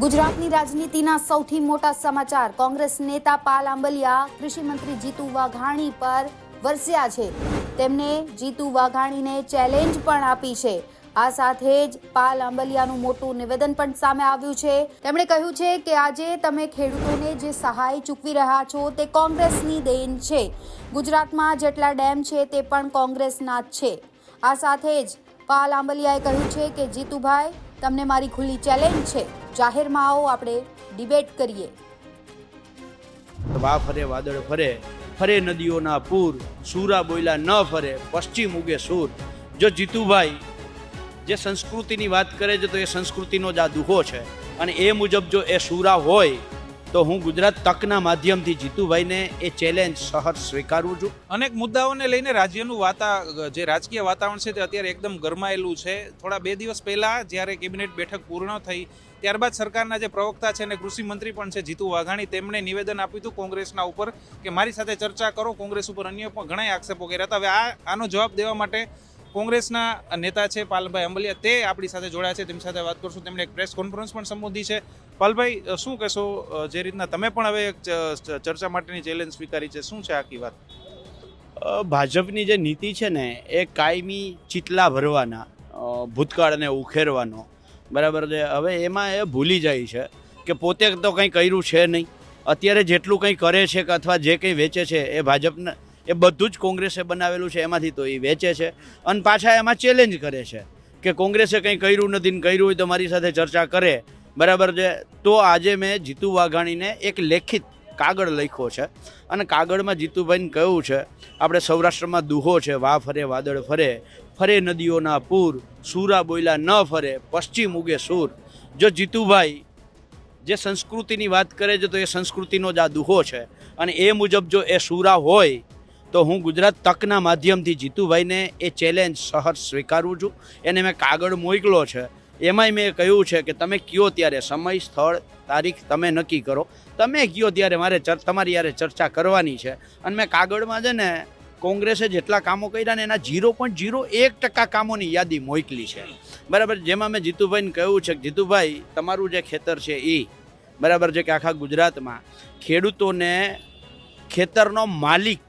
ગુજરાતની રાજનીતિના સૌથી મોટા સમાચાર. કોંગ્રેસ નેતા પાલ આંબલિયા, કૃષિ મંત્રી જીતુ વાઘાણી પર વરસ્યા છે. તેમને જીતુ વાઘાણીને ચેલેન્જ પણ આપી છે. આ સાથે જ પાલ આંબલિયાનું મોટું નિવેદન પણ સામે આવ્યું છે. તેમણે કહ્યું છે કે આજે તમે ખેડૂતોને જે સહાય ચૂકવી રહ્યા છો તે કોંગ્રેસની દેન છે. ગુજરાતમાં જેટલા ડેમ છે તે પણ કોંગ્રેસના જ છે. આ સાથે જ પાલ આંબલિયાએ કહ્યું છે કે જીતુભાઈ તમને મારી ખુલ્લી ચેલેન્જ છે. જાહેરમાં આવો, આપણે ડિબેટ કરીએ. વા ફરે, વાદળ ફરે ફરે નદીઓના પૂર, સૂરા બોયલા ન ફરે, પશ્ચિમ ઉગે સૂર. જો જીતુભાઈ જે સંસ્કૃતિની વાત કરે છે, તો એ સંસ્કૃતિનો જ આ દુહો છે. અને એ મુજબ જો એ સૂરા હોય તો હું ગુજરાત તકના માધ્યમથી જીતુભાઈને એ ચેલેન્જ સહર સ્વીકારું છું. અનેક મુદ્દાઓને લઈને રાજ્યનું વાતા, જે રાજકીય વાતાવરણ છે તે અત્યારે એકદમ ગરમાયેલું છે. થોડા બે દિવસ પહેલા જ્યારે કેબિનેટ બેઠક પૂર્ણ થઈ, ત્યારબાદ સરકારના જે પ્રવક્તા છે અને કૃષિ મંત્રી પણ છે જીતુ વાઘાણી, તેમણે નિવેદન આપ્યું હતું કોંગ્રેસના ઉપર કે મારી સાથે ચર્ચા કરો, કોંગ્રેસ ઉપર અન્ય પણ ઘણા આક્ષેપો કર્યા હતા. હવે આ, આનો જવાબ દેવા માટે કોંગ્રેસના નેતા છે પાલભાઈ અંબલિયા, તે આપણી સાથે જોડાયા છે, તેમની સાથે વાત કરશું. તેમણે એક પ્રેસ કોન્ફરન્સ પણ સંબોધી છે. પાલભાઈ શું કહેશો જે રીતના તમે પણ હવે એક ચર્ચા માટેની ચેલેન્જ સ્વીકારી છે, શું છે આખી વાત? ભાજપની જે નીતિ છે ને, એ કાયમી ચીટલા ભરવાના ભૂતકાળને ઉખેરવાનો. બરાબર છે? હવે એમાં એ ભૂલી જાય છે કે પોતે તો કંઈ કર્યું છે નહીં. અત્યારે જેટલું કંઈ કરે છે કે અથવા જે કંઈ વેચે છે, એ ભાજપને એ બધું જ કોંગ્રેસે બનાવેલું છે, એમાંથી તો એ વેચે છે. અને પાછા એમાં ચેલેન્જ કરે છે કે કોંગ્રેસે કંઈ કર્યું નથી ને કર્યું હોય તો મારી સાથે ચર્ચા કરે. બરાબર છે? તો આજે મેં જીતુ વાઘાણીને એક લેખિત કાગળ લખ્યો છે. અને કાગળમાં જીતુભાઈને કહ્યું છે, આપણે સૌરાષ્ટ્રમાં દુહો છે, વા ફરે, વાદળ ફરે ફરે નદીઓના પૂર, સૂરા બોયલા ન ફરે, પશ્ચિમ ઉગે સૂર. જો જીતુભાઈ જે સંસ્કૃતિની વાત કરે છે, તો એ સંસ્કૃતિનો જ આ દુહો છે. અને એ મુજબ જો એ સૂરા હોય તો હું ગુજરાત તકના માધ્યમથી જીતુભાઈને એ ચેલેન્જ સહર સ્વીકારું છું. એને મેં કાગળ મોકલો છે. એમાંય મેં કહ્યું છે કે તમે કયો ત્યારે સમય, સ્થળ, તારીખ તમે નક્કી કરો. તમે કયો ત્યારે મારે તમારી યારે ચર્ચા કરવાની છે. અને મેં કાગળમાં છે ને કોંગ્રેસે જેટલા કામો કર્યા ને એના ઝીરો પોઈન્ટ ઝીરો એક ટકા કામોની યાદી મોકલી છે. બરાબર? જેમાં મેં જીતુભાઈને કહ્યું છે કે જીતુભાઈ, તમારું જે ખેતર છે એ, બરાબર છે કે આખા ગુજરાતમાં ખેડૂતોને ખેતરનો માલિક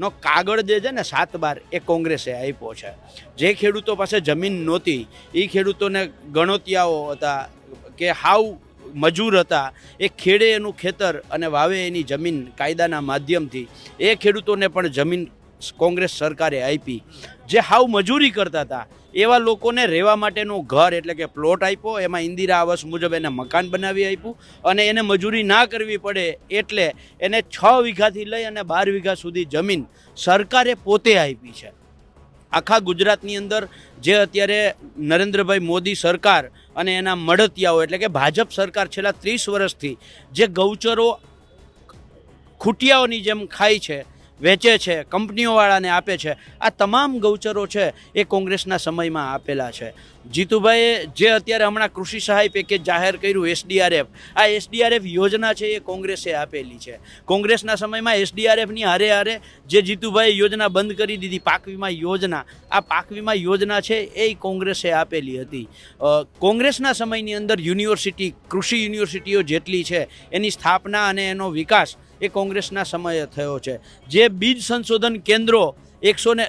નો કાગળ જે છે ને સાત બાર એ કોંગ્રેસે આપ્યો છે. જે ખેડૂતો પાસે જમીન નહોતી એ ખેડૂતોને ગણોતિયાઓ હતા કે હાવ મજૂર હતા, એ ખેડે એનું ખેતર અને વાવે એની જમીન કાયદાના માધ્યમથી, એ ખેડૂતોને પણ જમીન કોંગ્રેસ સરકારે આપી. જે હાવ મજૂરી કરતા હતા એવા લોકોને રહેવા માટેનું ઘર એટલે કે પ્લોટ આપ્યો. એમાં ઇન્દિરા આવાસ મુજબ એને મકાન બનાવી આપ્યું અને એને મજૂરી ના કરવી પડે એટલે એને છ વીઘાથી લઈ અને બાર વીઘા સુધી જમીન સરકારે પોતે આપી છે. આખા ગુજરાતની અંદર જે અત્યારે નરેન્દ્રભાઈ મોદી સરકાર અને એના મળતિયાઓ એટલે કે ભાજપ સરકાર છેલ્લા ત્રીસ વર્ષથી જે ગૌચરો ખૂટિયાઓની જેમ ખાય છે વેચે છે, કંપનીઓવાળાને આપે છે. આ તમામ ગૌચરો છે એ કોંગ્રેસના સમયમાં આપેલા છે. જીતુભાઈએ જે અત્યારે હમણાં કૃષિ સહાય પેકેજ જાહેર કર્યું, એસડીઆરએફ, આ એસડીઆરએફ યોજના છે એ કોંગ્રેસે આપેલી છે. કોંગ્રેસના સમયમાં એસડીઆરએફની હારે હારે જે જીતુભાઈએ યોજના બંધ કરી દીધી, પાક વીમા યોજના, આ પાક વીમા યોજના છે એ કોંગ્રેસે આપેલી હતી. કોંગ્રેસના સમયની અંદર યુનિવર્સિટી, કૃષિ યુનિવર્સિટીઓ જેટલી છે, એની સ્થાપના અને એનો વિકાસ એ કોંગ્રેસના સમયે થયો છે. જે બીજ સંશોધન કેન્દ્રો એકસો ને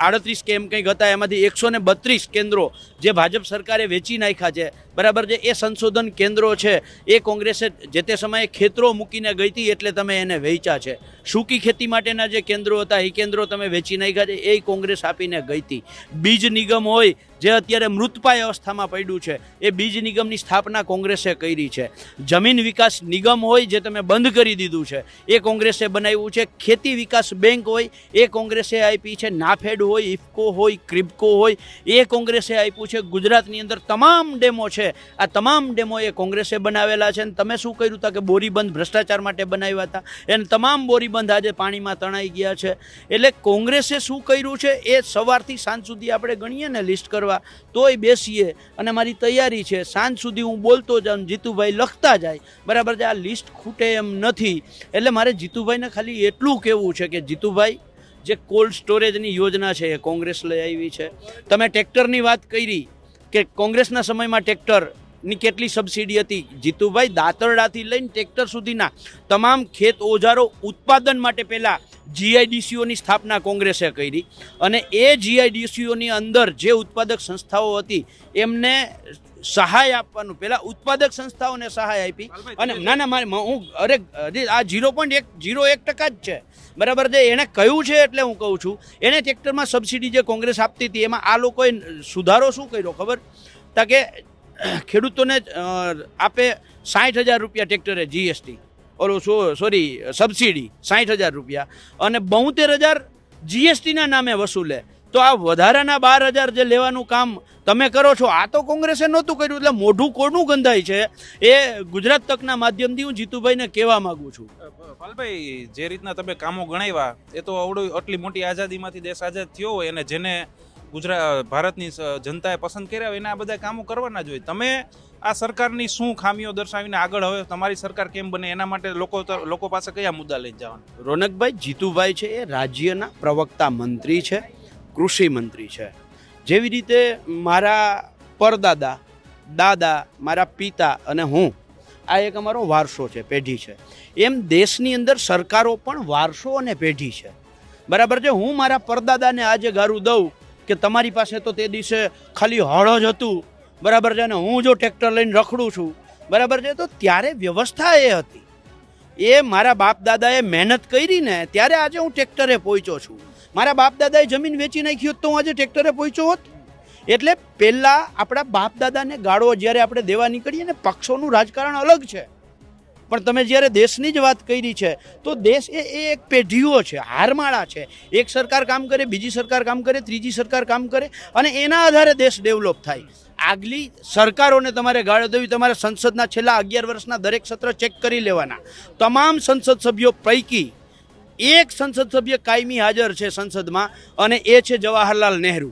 આડત્રીસ કે એમ કંઈક હતા, એમાંથી એકસો ને બત્રીસ કેન્દ્રો જે ભાજપ સરકારે વેચી નાખ્યા છે. બરાબર છે? એ સંશોધન કેન્દ્રો છે. એ કોંગ્રેસે જે તે સમયે ખેતરો મૂકીને ગઈ હતી એટલે તમે એને વેચ્યા છે. સૂકી ખેતી માટેના જે કેન્દ્રો હતા, એ કેન્દ્રો તમે વેચી નાખ્યા છે. એ કોંગ્રેસ આપીને ગઈ હતી. બીજ નિગમ હોય, જે અત્યારે મૃતપાય અવસ્થામાં પડ્યું છે, એ બીજ નિગમની સ્થાપના કોંગ્રેસે કરી છે. જમીન વિકાસ નિગમ હોય, જે તમે બંધ કરી દીધું છે, એ કોંગ્રેસે બનાવ્યું છે. ખેતી વિકાસ બેંક હોય, એ કોંગ્રેસે આપી છે, નાફેડ હોય, ઇફકો હોય ક્રિબકો હોય, એ કોંગ્રેસે આપ્યું છે. ગુજરાતની અંદર તમામ ડેમો છે. આ તમામ ડેમો એ કોંગ્રેસે બનાવેલા છે. અને તમે શું કર્યું હતા કે બોરીબંધ ભ્રષ્ટાચાર માટે બનાવ્યા હતા એને તમામ બોરીબંધ આજે પાણીમાં તણાઈ ગયા છે. એટલે કોંગ્રેસે શું કર્યું છે? એ સવારથી સાંજ સુધી આપણે ગણીએ ને લિસ્ટ કરવા. તોય બેસીએ અને મારી તૈયારી છે. સાંજ સુધી હું બોલતો જાઉં જીતુભાઈ લખતા જાય. બરાબર છે? આ લિસ્ટ ખૂટે એમ નથી. એટલે મારે જીતુભાઈને ખાલી એટલું કહેવું છે કે જીતુભાઈ જે કોલ્ડ સ્ટોરેજની યોજના છે એ કોંગ્રેસ લઈ આવી છે. તમે ટ્રેક્ટરની વાત કરી કે કોંગ્રેસના સમયમાં ટ્રેક્ટરની કેટલી સબસિડી હતી? જીતુભાઈ દાતરડાથી લઈને ટ્રેક્ટર સુધીના તમામ ખેત ઓજારો ઉત્પાદન માટે પહેલાં જીઆઈડીસીઓની સ્થાપના કોંગ્રેસે કરી અને એ જીઆઈડીસીઓની અંદર જે ઉત્પાદક સંસ્થાઓ હતી એમને સહાય આપવાનું પહેલાં ઉત્પાદક સંસ્થાઓને સહાય આપી અને ના ના મારે હું અરે આ ઝીરો પોઈન્ટ એક ઝીરો એક ટકા જ છે. બરાબર છે? એણે કહ્યું છે એટલે હું કહું છું. એને ટ્રેક્ટરમાં સબસિડી જે કોંગ્રેસ આપતી હતી એમાં આ લોકોએ સુધારો શું કર્યો ખબર? તા કે ખેડૂતોને આપે સાઠ હજાર રૂપિયા ટ્રેક્ટરે જીએસટી. ઓલું સોરી સબસિડી સાઠ હજાર રૂપિયા. અને બોતેર હજાર જીએસટીના નામે વસૂલે. તો આ વધારાના બાર હજાર જે લેવાનું કામ તમે કરો છો, આ તો કોંગ્રેસે નહોતું કર્યું, એટલે મોઢું કોનું ગંધાય છે. એ ગુજરાત તકના માધ્યમથી હું જીતુભાઈને કહેવા માંગુ છું. પાલભાઈ, જે રીતના તમે કામો ગણાવ્યા, એ તો અવડું, આટલી મોટી આઝાદીમાંથી દેશ આઝાદ થયો હોય, અને જેને ગુજરાત ભારતની જનતાએ પસંદ કર્યા હોય, એને આ બધા કામો કરવાના જ હોય. તમે આ સરકારની શું ખામીઓ દર્શાવીને આગળ હવે તમારી સરકાર કેમ બને? એના માટે લોકો લોકો પાસે કયા મુદ્દા લઈને જવાના? રોનકભાઈ, જીતુભાઈ છે, એ રાજ્યના પ્રવક્તા મંત્રી છે, કૃષિ મંત્રી છે. જેવી રીતે મારા પરદાદા, દાદા, મારા પિતા અને હું, આ એક અમારો વારસો છે, પેઢી છે. એમ દેશની અંદર સરકારો પણ વારસો અને પેઢી છે. બરાબર છે? હું મારા પરદાદાને આજે ગારું દઉં કે તમારી પાસે તો તે દિવસે ખાલી હળ જ હતું બરાબર છે? અને હું જો ટ્રેક્ટર લઈને રખડું છું, બરાબર છે? તો ત્યારે વ્યવસ્થા એ હતી. એ મારા બાપ દાદાએ મહેનત કરી ને ત્યારે આજે હું ટ્રેક્ટરે પહોંચ્યો છું. મારા બાપ દાદાએ જમીન વેચી નાખી હોત તો હું આજે ટ્રેક્ટરે પહોંચ્યો હોત. એટલે પહેલાં આપણા બાપ દાદાને ગાળો જ્યારે આપણે દેવા નીકળીએ ને પક્ષોનું રાજકારણ અલગ છે. પણ તમે જ્યારે દેશની જ વાત કરી છે, તો દેશ એ એક પેઢીઓ છે, હારમાળા છે. એક સરકાર કામ કરે, બીજી સરકાર કામ કરે, ત્રીજી સરકાર કામ કરે અને એના આધારે દેશ ડેવલપ થાય. આગલી સરકારોને તમારે ગાળો દેવી, તમારે સંસદના છેલ્લા અગિયાર વર્ષના દરેક સત્ર ચેક કરી લેવાના. તમામ સંસદ સભ્યો પૈકી એક સંસદ સભ્ય કાયમી હાજર છે સંસદમાં અને એ છે જવાહરલાલ નહેરુ.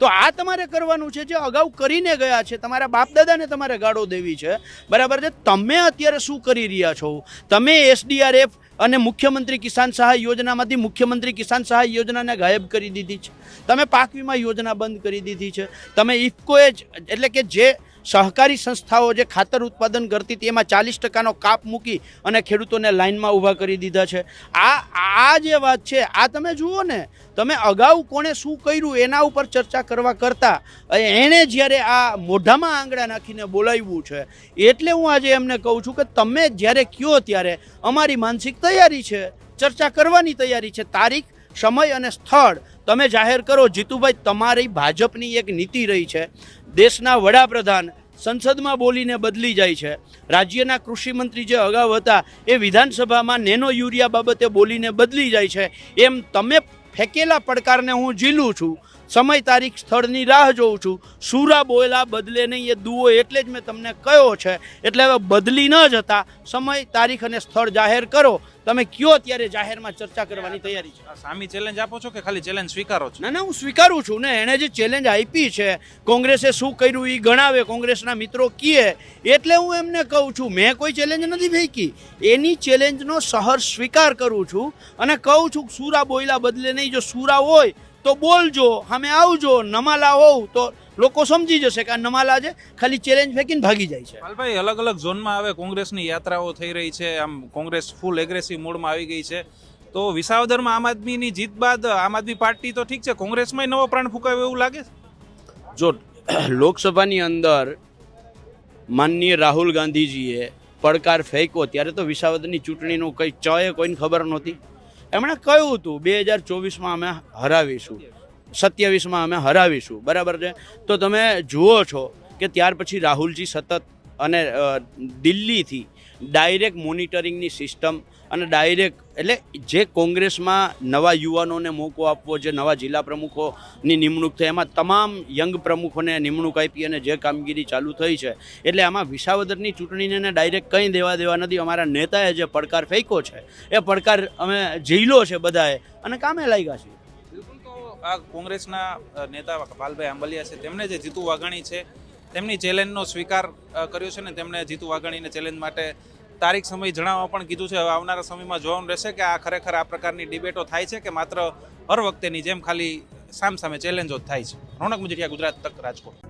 તો આ તમારે કરવાનું છે જે અગાઉ કરીને ગયા છે. તમારા બાપ દાદાને તમારે ગાળો દેવી છે. બરાબર છે? તમે અત્યારે શું કરી રહ્યા છો? તમે એસડીઆરએફ અને મુખ્યમંત્રી કિસાન સહાય યોજનામાંથી મુખ્યમંત્રી કિસાન સહાય યોજનાને ગાયબ કરી દીધી છે. તમે પાક વીમા યોજના બંધ કરી દીધી છે. તમે ઇફકોએ એટલે કે જે સહકારી સંસ્થાઓ જે ખાતર ઉત્પાદન કરતી હતી, એમાં ચાલીસ ટકાનો કાપ મૂકી અને ખેડૂતોને લાઇનમાં ઊભા કરી દીધા છે. આ આ જે વાત છે, આ તમે જુઓ ને, તમે અગાઉ કોણે શું કર્યું એના ઉપર ચર્ચા કરવા કરતાં એણે જ્યારે આ મોઢામાં આંગળા નાખીને બોલાવ્યું છે, એટલે હું આજે એમને કહું છું કે તમે જ્યારે કયો ત્યારે અમારી માનસિક તૈયારી છે, ચર્ચા કરવાની તૈયારી છે, તારીખ, સમય અને સ્થળ તમે જાહેર કરો, જીતુભાઈ, તમારી ભાજપની એક નીતિ રહી છે. દેશના વડાપ્રધાન સંસદમાં બોલીને બદલી જાય છે. રાજ્યના કૃષિ મંત્રી જે અગાઉ હતા, એ વિધાનસભામાં નેનો યુરિયા બાબતે બોલીને બદલી જાય છે. એમ તમે ફેંકેલા પડકારને હું ઝીલું છું. સમય તારીખ સ્થળની રાહ જોઉં છું. સુરા બોયલા બદલે નહીં એ દુઓ એટલે જ મેં તમને કહ્યો છે. એટલે હવે બદલી ન જતા સમય તારીખ અને સ્થળ જાહેર કરો. તમે કયો ત્યારે જાહેરમાં ચર્ચા કરવાની તૈયારી છે? સામી ચેલેન્જ આપો છો કે ખાલી ચેલેન્જ સ્વીકારો છો? ના ના હું સ્વીકારું છું ને એણે જે ચેલેન્જ આપી છે કોંગ્રેસે શું કર્યું એ ગણાવે કોંગ્રેસના મિત્રો કીએ એટલે હું એમને કહું છું મેં કોઈ ચેલેન્જ નથી ફેંકી. એની ચેલેન્જનો સહર સ્વીકાર કરું છું અને કહું છું સુરા બોયલા બદલે નહીં જો સુરા હોય તો બોલજો અમે આવજો નમાલા હોવ તો લોકો સમજી જશે કે આ નમાલા છે ખાલી ચેલેન્જ ફેંકીને ભાગી જાય છે. પાલભાઈ અલગ અલગ ઝોનમાં હવે કોંગ્રેસની યાત્રાઓ થઈ રહી છે આમ કોંગ્રેસ ફૂલ એગ્રેસિવ મોડમાં આવી ગઈ છે. તો વિસાવદરમાં આમ આદમીની જીત બાદ આમ આદમી પાર્ટી તો ઠીક છે કોંગ્રેસમાં નવો પ્રાણ ફૂંકાયો એવું લાગે છે? જો લોકસભાની અંદર માનનીય રાહુલ ગાંધીજીએ પડકાર ફેંક્યો ત્યારે તો વિસાવદરની ચૂંટણીનું કંઈ ચય કોઈને ખબર નહોતી. એમણે કહ્યું હતું, બે હજાર ચોવીસમાં અમે હરાવીશું. સત્યાવીસમાં અમે હરાવીશું. બરાબર છે? તો તમે જુઓ છો કે ત્યાર પછી રાહુલજી સતત અને દિલ્હીથી ડાયરેક્ટ મોનિટરિંગની સિસ્ટમ અને ડાયરેક્ટ એટલે જે કોંગ્રેસમાં નવા યુવાનોને મોકો આપવો, જે નવા જિલ્લા પ્રમુખોની નિમણૂક થઈ, એમાં તમામ યંગ પ્રમુખોને નિમણૂક આપી અને જે કામગીરી ચાલુ થઈ છે, એટલે આમાં વિસાવદરની ચૂંટણીને ડાયરેક્ટ કંઈ દેવા દેવા નથી. અમારા નેતાએ જે પડકાર ફેંક્યો છે, એ પડકાર અમે ઝીલો છે બધાએ, અને કામે લાગ્યા છીએ. બિલકુલ તો આ કોંગ્રેસના નેતા પાલભાઈ આંબલિયા છે તેમણે જે જીતુ વાઘાણી છે, તેમની ચેલેન્જનો સ્વીકાર કર્યો છે ને, તેમણે જીતુ વાઘાણીને ચેલેન્જ માટે તારીખ સમય જણાવવા પણ કીધું છે. હવે આવનારા સમયમાં જોવાનું રહેશે કે આ ખરેખર આ પ્રકારની ડિબેટો થાય છે કે માત્ર હર વખતેની જેમ ખાલી સામ સામે ચેલેન્જો જ થાય છે. રોનક મુજરિયા, ગુજરાત તક રાજકોટ.